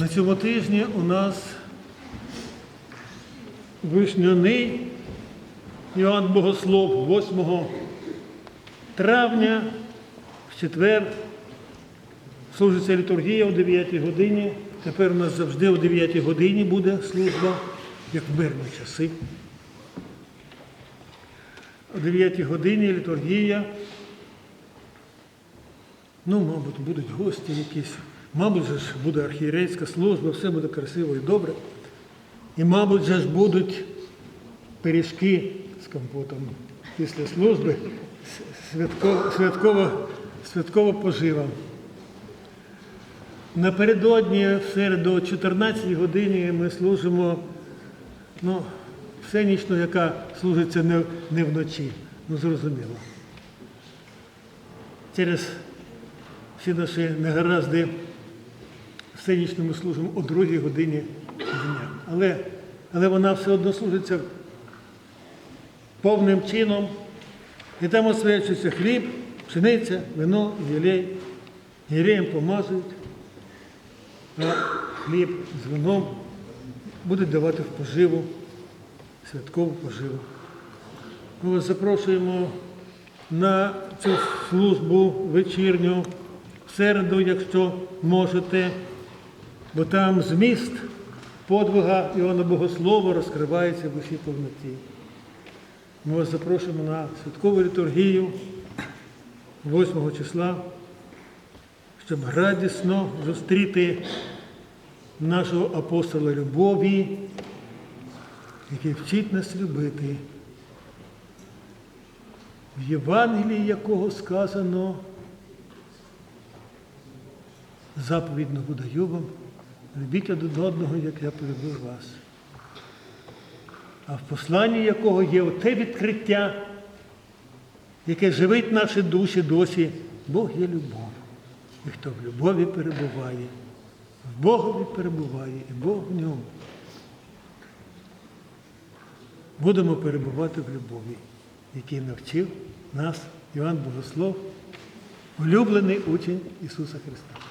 На цьому тижні у нас вишняний Іоанн Богослов 8 травня, в четвер, служиться літургія о 9 годині. Тепер у нас завжди о 9 годині буде служба, як в мирні часи. О 9 годині літургія. Ну, мабуть, будуть гості якісь. Мабуть, же ж буде архієрейська служба, все буде красиво і добре. І, мабуть, же ж будуть пиріжки з компотом після служби, святково, святково, святково пожива. Напередодні, в середу, о 14 годині ми служимо ну, всенічну, яка служиться не, не вночі. Ну, зрозуміло. Через всі наші негаразди всенічну ми служимо о другій годині дня. Але, але вона все одно служиться повним чином. І там освячується хліб, пшениця, вино, єлей. Єлеєм помазують, а хліб з вином будуть давати в поживу, святкову поживу. Ми вас запрошуємо на цю службу вечірню в середу, якщо можете, бо там зміст подвига Іоанна Богослова розкривається в усій повноті. Ми вас запрошуємо на святкову літургію 8 числа, щоб радісно зустріти нашого апостола любові, який вчить нас любити. В Євангелії якого сказано, заповідь даю вам, любіть один одного, як я полюбив вас. А в посланні якого є оте відкриття, яке живить наші душі досі, Бог є любов. І хто в любові перебуває, в Богові перебуває, і Бог в ньому. Будемо перебувати в любові, який навчив нас Іван Богослов, улюблений учень Ісуса Христа.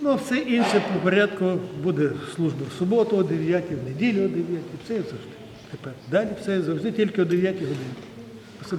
Ну, все інше по порядку буде служба в суботу о 9, в неділю о 9, все завжди. Тепер далі все завжди, тільки о 9 годині. За